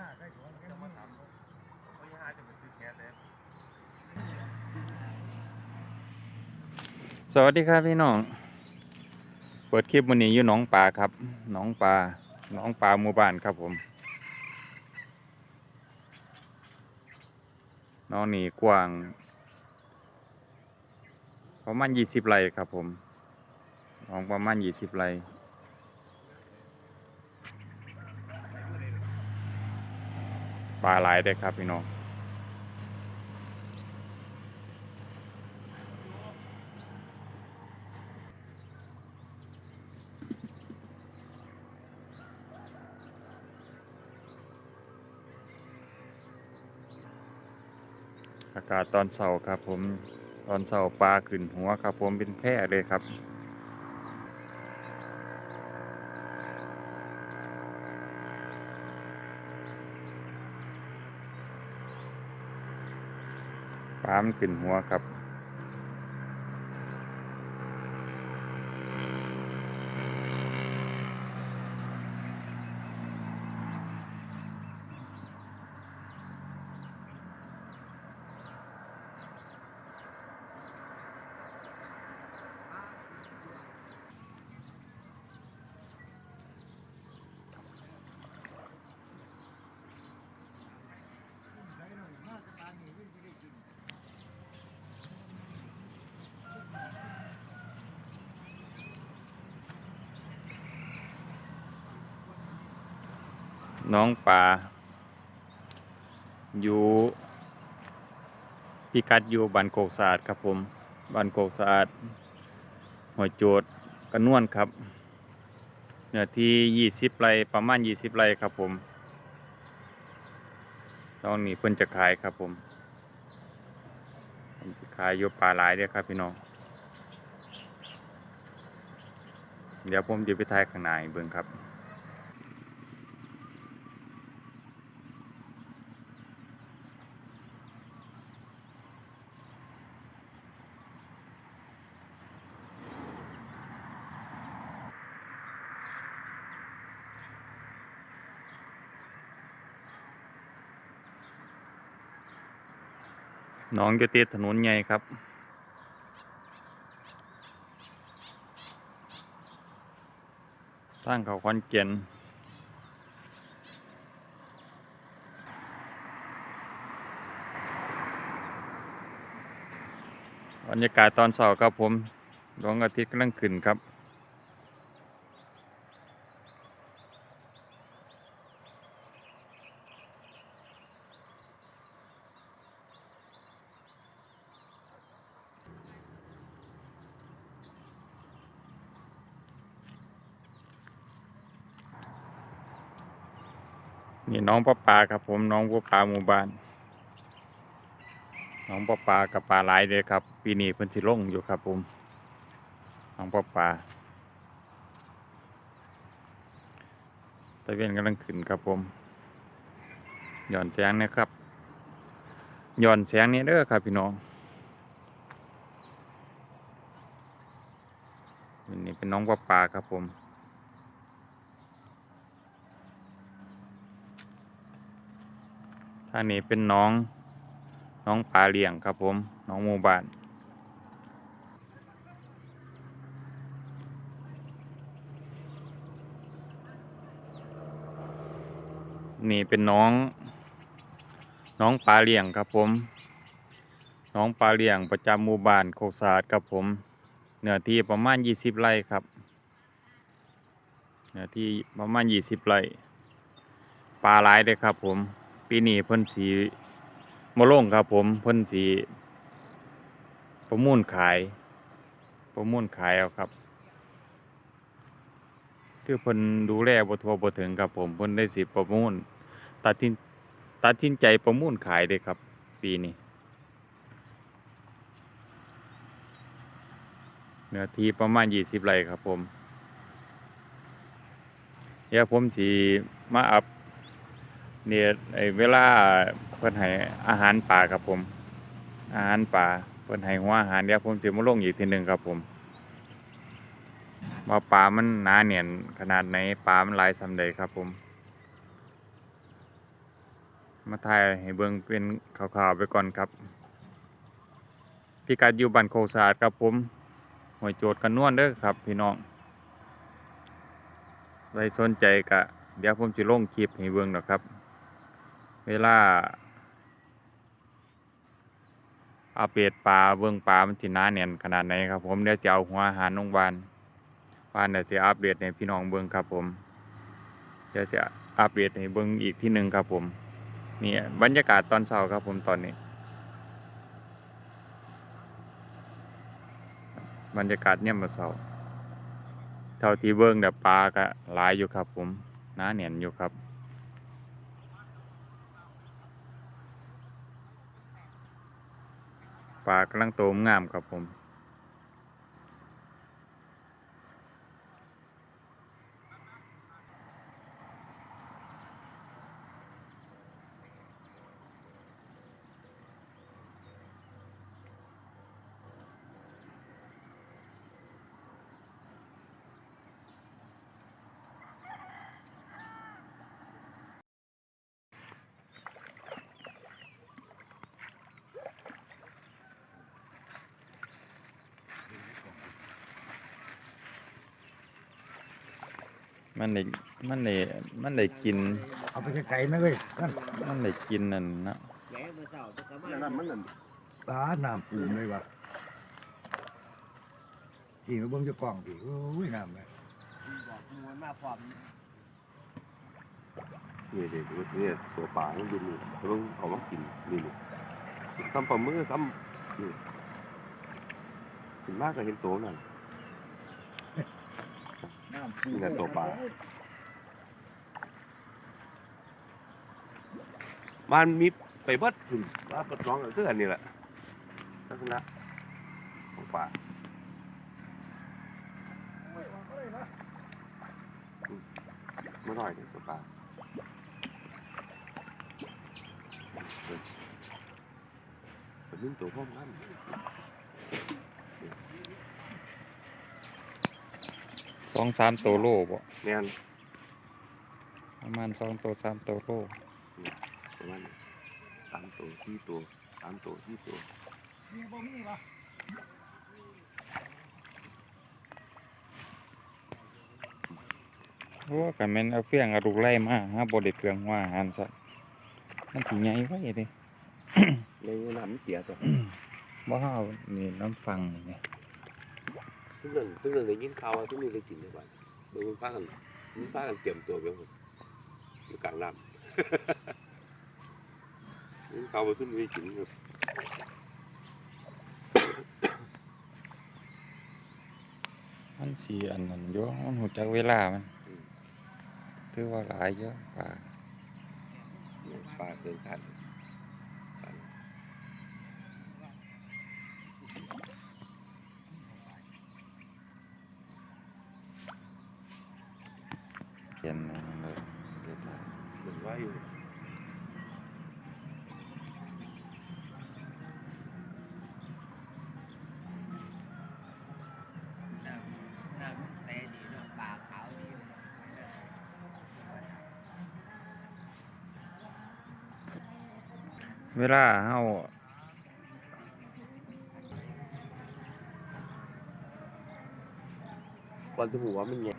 น้าใกล้สวนจะมาถามเขาเขาจะหาจะมาซื้อแคสเลยสวัสดีครับพี่น้อง เปิดคลิปวันนี้อยู่หนองปลาครับหนองปลาหนองปลาหมู่บ้านครับผม น้องนี่กว้างประมาณยี่สิบไร่ครับผมหน้องประมาณยี่สิบไร่ ปลาหลายได้ครับพี่น้องอากาศตอนเสาร์ครับผมตอนเสาร์ปลาขึ้นหัวครับผมเป็นแพร่เลยครับามันขึ้นหัวครับ น้องปลาอยู่พิกัดอยู่บ้านโกกสะอาดครับผมบ้านโกกสะอาดหัวโจดกระนวนครับเนื้อที่ยี่สิบไร่ประมาณยี่สิบไร่ครับผมตอนนี้เพิ่นจะขายครับผมเพิ่นจะขายอยู่ปลาหลายเด้อครับพี่น้องเดี๋ยวผมจะไปถ่ายข้างในเบิ่งครับ น้องอยู่ติดถนนใหญ่ครับ ตั้งเขาคอนเจนบรรยากาศตอนเสาร์ครับผมดวงอาทิตย์กำลังขึ้นครับ นี่น้องปลาปลาครับผมน้องปลาปลาหมู่บ้าน น้องปลาปลากับปลาหลายเลยครับ ปีนี้เพิ่นสิลงอยู่ครับผม น้องปลาปลาตะเวนกำลังขึ้นครับผมหย่อนแสงนะครับหย่อนแสงนี่เด้อครับพี่น้องนี่เป็นน้องปลาปลาครับผม ทางนี้เป็นน้อง น้องปลาเลี้ยงครับผม น้องหมู่บ้านนี่เป็นน้อง น้องปลาเลี้ยงครับผม น้องปลาเลี้ยงประจำหมู่บ้านโคกศาสะอาดครับผมเนื้อที่ประมาณยี่สิบไร่ครับเนื้อที่ประมาณยี่สิบไร่ปลาหลายเลยครับผม ปีนี้เพิ่นสีมาลงครับผมเพิ่นสีประมูลขาย ประมูลขายเอาครับ คือเพิ่นดูแลบ่ทั่วบ่ถึงครับผมเพิ่นได้สิประมูลตัดทิ้นตัดสินใจประมูลขายเด้ครับ ปีนี้เนื้อที่ประมาณ20ไร่ครับผม เดี๋ยวผมสิมาอัพ เนี่ยไอ้เวลาเพิ่นให้อาหารป่าครับผม อาหารป่าเพิ่นให้หัวอาหารเดี๋ยวผมจะมาลงอีกทีหนึ่งครับผมว่าปลามันหนาเนียนขนาดไหนปลามันลายสำใดครับผม มาถ่ายให้เบิ่งเป็นข่าวๆไปก่อนครับพิกัดอยู่บ้านโคกสาดครับผมหวยโจทย์กันนวลเด้อครับ พี่น้องใครสนใจกะ เดี๋ยวผมจะลงคลิปให้เบิ่งดอกครับ เวลาอัปเดตปลาเบิ่งปลามันสิหนาแน่นขนาดไหนครับ ผมเดี๋ยวจะเอาหัวอาหารโรงพยาบาลบ้านเดี๋ยวจะอัปเดตให้พี่น้องเบิ่งครับ ผมเดี๋ยวจะอัปเดตให้เบิ่งอีกที่หนึ่งครับ ผมนี่บรรยากาศตอนเช้าครับ ผมตอนนี้ บรรยากาศเนี่ยมาเช้าเท่าที่เบิ่งเดี๋ยวปลาก็หลายอยู่ครับ ผมหนาแน่นอยู่ครับ ปลากำลังโตงามครับผม มันได้มันได้มันได้กิน เอาไปไกลๆนะเว้ยนั่นมันได้กินนั่นนะแหน่มื้อเช้าก็มานั่นมันนั่นปลาน้ำปูมเลยวะอีกเบิ่งเจะกล้องดิโอ้ยน้ำเลยบอกมวนมาพร้อมนี่เด็กนี่ตัวปลามันอยู่นี่เพิ่งเอามากินนี่นี่ทำปลามือทำนี่ถึงมากก็เห็นตัวนั่น นี่แหละตัวปลามันมีไปเบิดขึ้นว่าปลาร้องก็คืออันนี้แหละลักษณะของปลาไม่น้อยนี่ตัวปลาเป็นนึ่งตัวพ่อมัน สองสามตัวโลบ่แม่นประมาณสองตัวสามตัวโลประมาณสามตัวสี่ตัวสามตัวสี่ตัวโอ้กันแม่นเอาเฟี้ยงเอาลูกไล่มาฮะบ่ได้เครื่องว่าอาหารซะมันสิใหญ่ไว้เด้ในน้ำเสียตัวบ่เฮานี่น้ำฟังนี่แหม ทุกเรื่องทุกเรื่องได้ยินข่าวว่าทุกนี้ได้กินในบ้านเบิ่งมันพากันมันพากันเตรียมตัวไปหมดอยู่กลางน้ำยินข่าวว่าทุกนี้ได้กินครับมันสิอันนั้นอยู่มันฮู้จักเวลามันถือว่าหลายเยอะปลาปลาเกินคาด เย็นนั่นเลยเดี๋ยวถ่ายเหมือนว่าอยู่น้ำน้ำแต่ดีเนาะปลาขาวดีเวลาเฮาก่อนจะหูว่ามันแย่